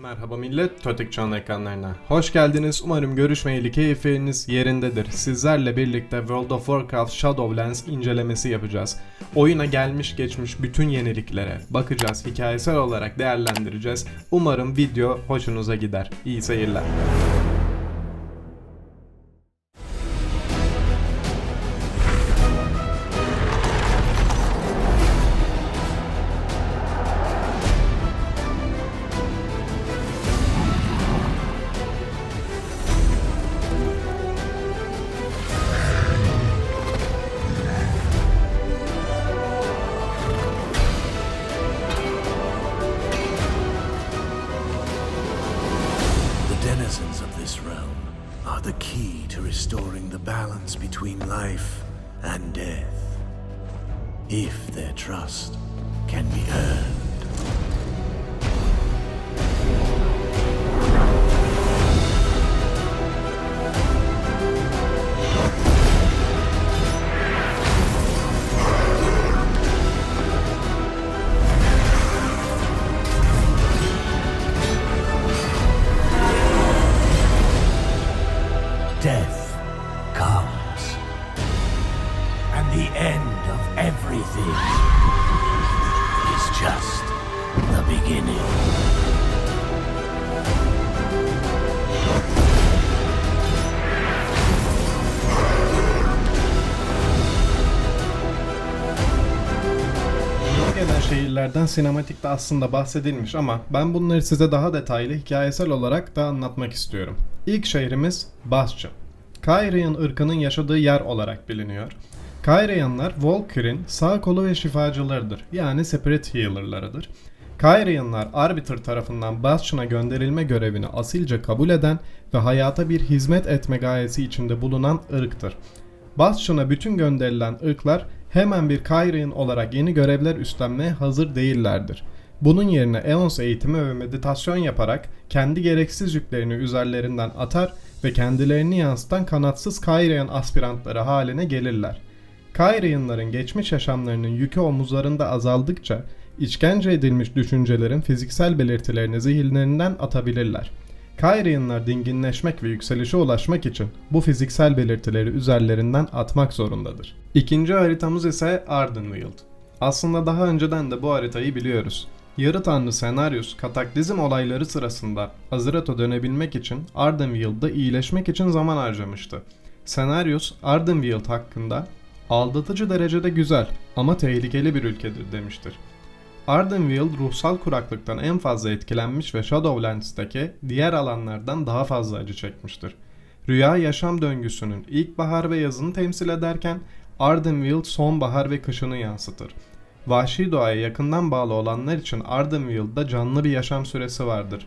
Merhaba millet, Totek Channel ekranlarına. Hoş geldiniz. Umarım görüşmeyeli keyifleriniz yerindedir. Sizlerle birlikte World of Warcraft Shadowlands incelemesi yapacağız. Oyuna gelmiş geçmiş bütün yeniliklere bakacağız. Hikayesel olarak değerlendireceğiz. Umarım video hoşunuza gider. İyi seyirler. Denizens of this realm are the key to restoring the balance between life and death. If their trust can be earned. Gelen şehirlerden sinematikte aslında bahsedilmiş ama ben bunları size daha detaylı hikayesel olarak da anlatmak istiyorum. İlk şehrimiz Bastion. Kyrien ırkının yaşadığı yer olarak biliniyor. Kyrianlar Volkyr'in sağ kolu ve şifacılarıdır. Yani Spirit Healer'larıdır. Kyrianlar Arbiter tarafından Bastion'a gönderilme görevini asilce kabul eden ve hayata bir hizmet etme gayesi içinde bulunan ırktır. Bastion'a bütün gönderilen ırklar hemen bir Kyrian olarak yeni görevler üstlenmeye hazır değillerdir. Bunun yerine Eons eğitimi ve meditasyon yaparak kendi gereksiz yüklerini üzerlerinden atar ve kendilerini yansıtan kanatsız Kyrian aspirantları haline gelirler. Kyrianların geçmiş yaşamlarının yükü omuzlarında azaldıkça işkence edilmiş düşüncelerin fiziksel belirtilerini zihinlerinden atabilirler. Kyrianlar dinginleşmek ve yükselişe ulaşmak için bu fiziksel belirtileri üzerlerinden atmak zorundadır. İkinci haritamız ise Ardenweald. Aslında daha önceden de bu haritayı biliyoruz. Yarı tanrı Senarius kataklizm olayları sırasında Azirath'a dönebilmek için Ardenweald'da iyileşmek için zaman harcamıştı. Senarius Ardenweald hakkında aldatıcı derecede güzel ama tehlikeli bir ülkedir demiştir. Ardenweald ruhsal kuraklıktan en fazla etkilenmiş ve Shadowlands'taki diğer alanlardan daha fazla acı çekmiştir. Rüya yaşam döngüsünün ilkbahar ve yazını temsil ederken Ardenweald sonbahar ve kışını yansıtır. Vahşi doğaya yakından bağlı olanlar için Ardenweald'da canlı bir yaşam süresi vardır.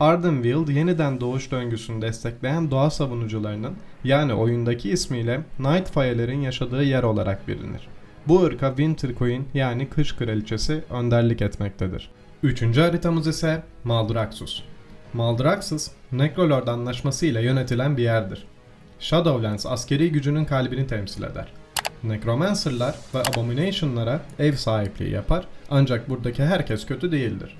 Ardenweald yeniden doğuş döngüsünü destekleyen doğa savunucularının yani oyundaki ismiyle Nightfire'lerin yaşadığı yer olarak bilinir. Bu ırka Winter Queen yani Kış Kraliçesi önderlik etmektedir. Üçüncü haritamız ise Maldraxxus. Maldraxxus, Necrolord anlaşması ile yönetilen bir yerdir. Shadowlands askeri gücünün kalbini temsil eder. Necromancer'lar ve Abomination'lara ev sahipliği yapar ancak buradaki herkes kötü değildir.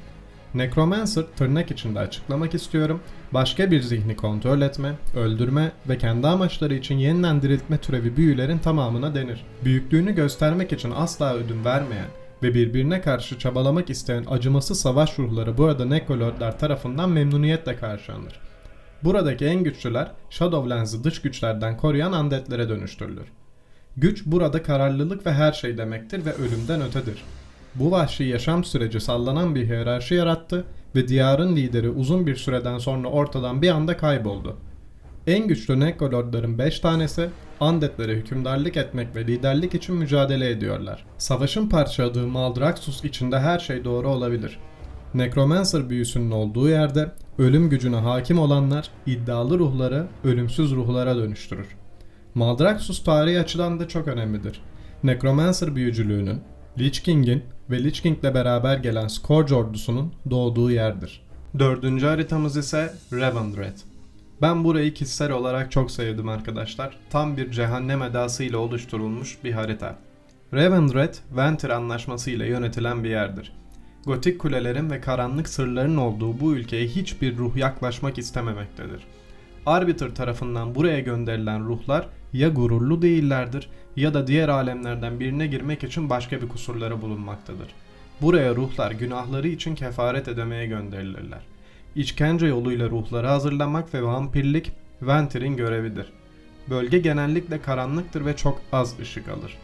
Necromancer tırnak içinde açıklamak istiyorum. Başka bir zihni kontrol etme, öldürme ve kendi amaçları için yeniden diriltme türevi büyülerin tamamına denir. Büyüklüğünü göstermek için asla ödün vermeyen ve birbirine karşı çabalamak isteyen acımasız savaş ruhları burada Necrolordlar tarafından memnuniyetle karşılanır. Buradaki en güçlüler Shadowlands'ı dış güçlerden koruyan undeadlere dönüştürülür. Güç burada kararlılık ve her şey demektir ve ölümden ötedir. Bu vahşi yaşam süreci sallanan bir hiyerarşi yarattı ve diyarın lideri uzun bir süreden sonra ortadan bir anda kayboldu. En güçlü Necrolordların 5 tanesi Undead'lere hükümdarlık etmek ve liderlik için mücadele ediyorlar. Savaşın parçaladığı Maldraxxus içinde her şey doğru olabilir. Necromancer büyüsünün olduğu yerde ölüm gücüne hakim olanlar iddialı ruhları ölümsüz ruhlara dönüştürür. Maldraxxus tarihi açıdan da çok önemlidir. Necromancer büyücülüğünün, Lich King'in ve Lich King'le beraber gelen Scourge ordusunun doğduğu yerdir. Dördüncü haritamız ise Revendred. Ben burayı kişisel olarak çok sevdim arkadaşlar. Tam bir cehennem edasıyla oluşturulmuş bir harita. Revendred, Ventir anlaşması ile yönetilen bir yerdir. Gotik kulelerin ve karanlık sırların olduğu bu ülkeye hiçbir ruh yaklaşmak istememektedir. Arbiter tarafından buraya gönderilen ruhlar ya gururlu değillerdir ya da diğer alemlerden birine girmek için başka bir kusurları bulunmaktadır. Buraya ruhlar günahları için kefaret ödemeye gönderilirler. İşkence yoluyla ruhları hazırlamak ve vampirlik Ventir'in görevidir. Bölge genellikle karanlıktır ve çok az ışık alır.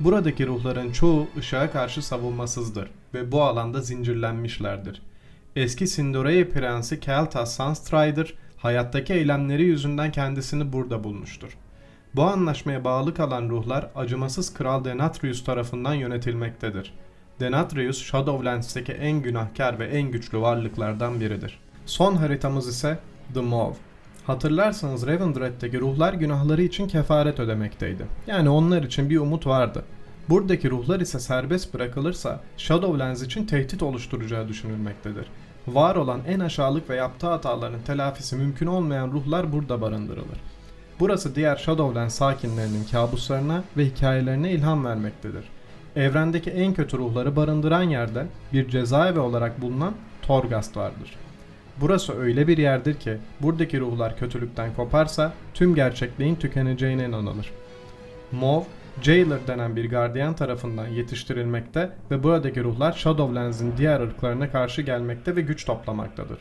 Buradaki ruhların çoğu ışığa karşı savunmasızdır ve bu alanda zincirlenmişlerdir. Eski Sindorei prensi Keltas Sunstrider hayattaki eylemleri yüzünden kendisini burada bulmuştur. Bu anlaşmaya bağlı kalan ruhlar acımasız Kral Denatrius tarafından yönetilmektedir. Denatrius, Shadowlands'teki en günahkar ve en güçlü varlıklardan biridir. Son haritamız ise The Maw. Hatırlarsanız Revendreth'teki ruhlar günahları için kefaret ödemekteydi. Yani onlar için bir umut vardı. Buradaki ruhlar ise serbest bırakılırsa Shadowlands için tehdit oluşturacağı düşünülmektedir. Var olan en aşağılık ve yaptığı hataların telafisi mümkün olmayan ruhlar burada barındırılır. Burası diğer Shadowlands sakinlerinin kabuslarına ve hikayelerine ilham vermektedir. Evrendeki en kötü ruhları barındıran yerde bir cezaevi olarak bulunan Torghast vardır. Burası öyle bir yerdir ki buradaki ruhlar kötülükten koparsa tüm gerçekliğin tükeneceğine inanılır. Mov, Jailer denen bir gardiyan tarafından yetiştirilmekte ve buradaki ruhlar Shadowlands'in diğer ırklarına karşı gelmekte ve güç toplamaktadır.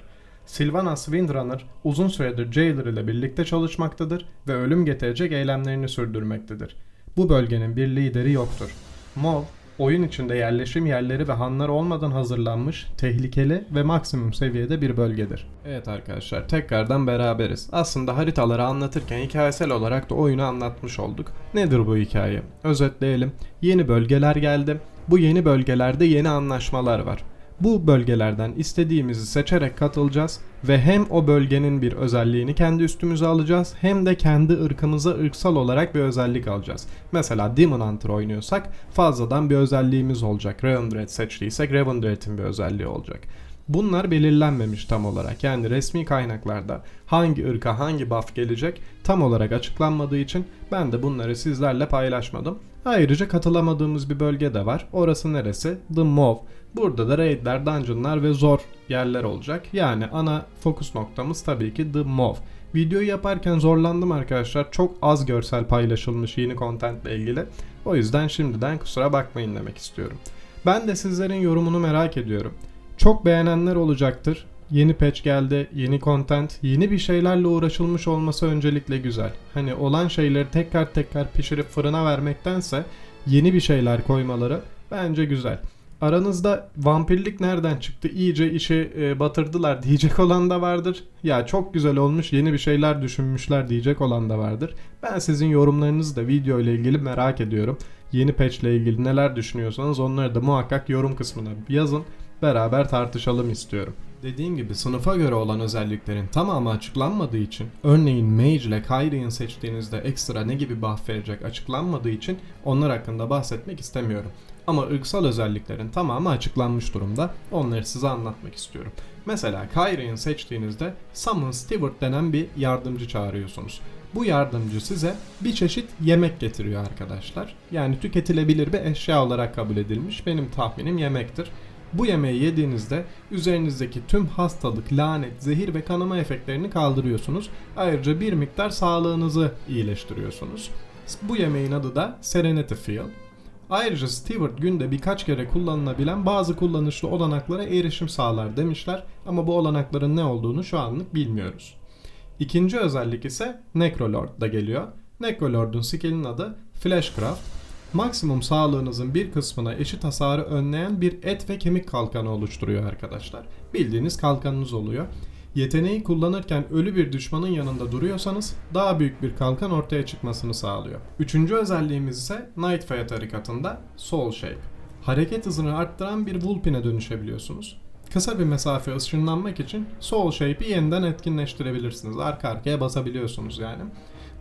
Sylvanas Windrunner uzun süredir Jailer ile birlikte çalışmaktadır ve ölüm getirecek eylemlerini sürdürmektedir. Bu bölgenin bir lideri yoktur. Mov, oyun içinde yerleşim yerleri ve hanlar olmadan hazırlanmış, tehlikeli ve maksimum seviyede bir bölgedir. Evet arkadaşlar tekrardan beraberiz. Aslında haritaları anlatırken hikayesel olarak da oyunu anlatmış olduk. Nedir bu hikaye? Özetleyelim. Yeni bölgeler geldi. Bu yeni bölgelerde yeni anlaşmalar var. Bu bölgelerden istediğimizi seçerek katılacağız ve hem o bölgenin bir özelliğini kendi üstümüze alacağız hem de kendi ırkımıza ırksal olarak bir özellik alacağız. Mesela Demon Hunter oynuyorsak fazladan bir özelliğimiz olacak. Revendreth seçtiysek Revendreth'in bir özelliği olacak. Bunlar belirlenmemiş tam olarak. Yani resmi kaynaklarda hangi ırka hangi buff gelecek tam olarak açıklanmadığı için ben de bunları sizlerle paylaşmadım. Ayrıca katılamadığımız bir bölge de var. Orası neresi? The Maw. Burada da raidler, dungeonlar ve zor yerler olacak. Yani ana fokus noktamız tabii ki The Maw. Videoyu yaparken zorlandım arkadaşlar. Çok az görsel paylaşılmış yeni content ile ilgili. O yüzden şimdiden kusura bakmayın demek istiyorum. Ben de sizlerin yorumunu merak ediyorum. Çok beğenenler olacaktır. Yeni patch geldi, yeni content, yeni bir şeylerle uğraşılmış olması öncelikle güzel. Hani olan şeyleri tekrar tekrar pişirip fırına vermektense yeni bir şeyler koymaları bence güzel. Aranızda vampirlik nereden çıktı iyice işi e, batırdılar diyecek olan da vardır. Ya çok güzel olmuş yeni bir şeyler düşünmüşler diyecek olan da vardır. Ben sizin yorumlarınızı da video ile ilgili merak ediyorum. Yeni patch ile ilgili neler düşünüyorsanız onları da muhakkak yorum kısmına yazın. Beraber tartışalım istiyorum. Dediğim gibi sınıfa göre olan özelliklerin tamamı açıklanmadığı için örneğin Mage ile Kyrie'yi seçtiğinizde ekstra ne gibi buff verecek açıklanmadığı için onlar hakkında bahsetmek istemiyorum. Ama ırksal özelliklerin tamamı açıklanmış durumda. Onları size anlatmak istiyorum. Mesela Kyrie'yi seçtiğinizde Summon Steward denen bir yardımcı çağırıyorsunuz. Bu yardımcı size bir çeşit yemek getiriyor arkadaşlar. Yani tüketilebilir bir eşya olarak kabul edilmiş. Benim tahminim yemektir. Bu yemeği yediğinizde üzerinizdeki tüm hastalık, lanet, zehir ve kanama efektlerini kaldırıyorsunuz. Ayrıca bir miktar sağlığınızı iyileştiriyorsunuz. Bu yemeğin adı da Serenity Feel. Ayrıca Steward günde birkaç kere kullanılabilen bazı kullanışlı olanaklara erişim sağlar demişler ama bu olanakların ne olduğunu şu anlık bilmiyoruz. İkinci özellik ise Necrolord'da geliyor. Necrolord'un skill'in adı Flashcraft. Maksimum sağlığınızın bir kısmına eşit hasarı önleyen bir et ve kemik kalkanı oluşturuyor arkadaşlar. Bildiğiniz kalkanınız oluyor. Yeteneği kullanırken ölü bir düşmanın yanında duruyorsanız daha büyük bir kalkan ortaya çıkmasını sağlıyor. Üçüncü özelliğimiz ise Nightfire tarikatında Soul Shape. Hareket hızını arttıran bir Vulpin'e dönüşebiliyorsunuz. Kısa bir mesafe ışınlanmak için Soul Shape'i yeniden etkinleştirebilirsiniz. Arka arkaya basabiliyorsunuz yani.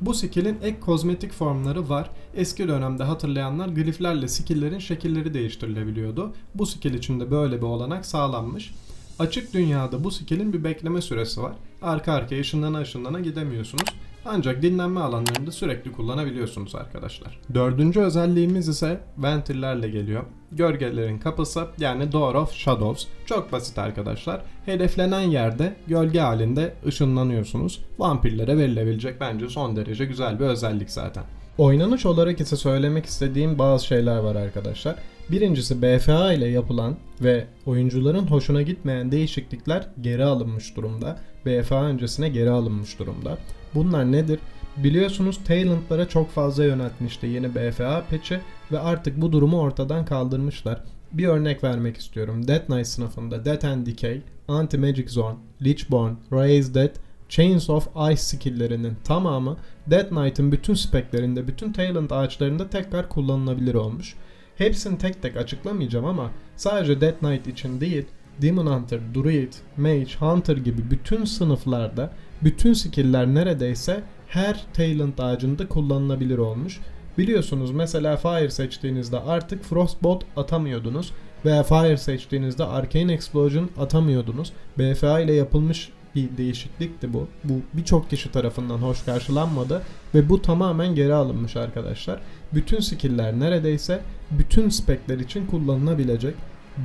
Bu skill'in ek kozmetik formları var. Eski dönemde hatırlayanlar gliflerle skill'lerin şekilleri değiştirilebiliyordu. Bu skill için de böyle bir olanak sağlanmış. Açık dünyada bu skill'in bir bekleme süresi var. Arka arkaya ışınlana ışınlana gidemiyorsunuz. Ancak dinlenme alanlarında sürekli kullanabiliyorsunuz arkadaşlar. Dördüncü özelliğimiz ise ventillerle geliyor. Gölgelerin kapısı yani Door of Shadows. Çok basit arkadaşlar. Hedeflenen yerde gölge halinde ışınlanıyorsunuz. Vampirlere verilebilecek bence son derece güzel bir özellik zaten. Oynanış olarak ise söylemek istediğim bazı şeyler var arkadaşlar. Birincisi BFA ile yapılan ve oyuncuların hoşuna gitmeyen değişiklikler geri alınmış durumda. BFA öncesine geri alınmış durumda. Bunlar nedir? Biliyorsunuz Talent'lara çok fazla yöneltmişti yeni BFA patch'i ve artık bu durumu ortadan kaldırmışlar. Bir örnek vermek istiyorum. Death Knight sınıfında Death and Decay, Anti-Magic Zone, Lichborn, Raise Dead, Chains of Ice skill'lerinin tamamı Death Knight'ın bütün speklerinde, bütün talent ağaçlarında tekrar kullanılabilir olmuş. Hepsini tek tek açıklamayacağım ama sadece Death Knight için değil, Demon Hunter, Druid, Mage, Hunter gibi bütün sınıflarda bütün skill'ler neredeyse her talent ağacında kullanılabilir olmuş. Biliyorsunuz mesela Fire seçtiğinizde artık Frostbolt atamıyordunuz veya Fire seçtiğinizde Arcane Explosion atamıyordunuz. BFA ile yapılmış bir değişiklikti bu. Bu birçok kişi tarafından hoş karşılanmadı ve bu tamamen geri alınmış arkadaşlar. Bütün skill'ler neredeyse bütün spekler için kullanılabilecek.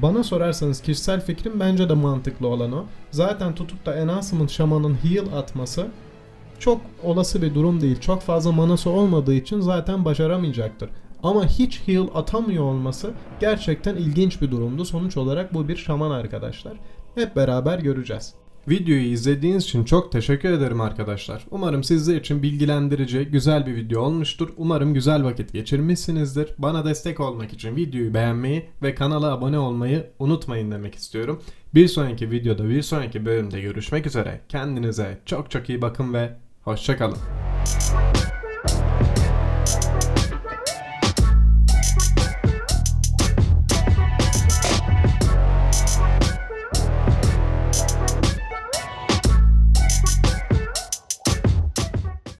Bana sorarsanız kişisel fikrim bence de mantıklı olan o. Zaten tutup da Enhancement Shaman'ın heal atması çok olası bir durum değil. Çok fazla manası olmadığı için zaten başaramayacaktır. Ama hiç heal atamıyor olması gerçekten ilginç bir durumdu. Sonuç olarak bu bir şaman arkadaşlar. Hep beraber göreceğiz. Videoyu izlediğiniz için çok teşekkür ederim arkadaşlar. Umarım sizler için bilgilendirici, güzel bir video olmuştur. Umarım güzel vakit geçirmişsinizdir. Bana destek olmak için videoyu beğenmeyi ve kanala abone olmayı unutmayın demek istiyorum. Bir sonraki videoda, bir sonraki bölümde görüşmek üzere. Kendinize çok çok iyi bakın ve hoşçakalın.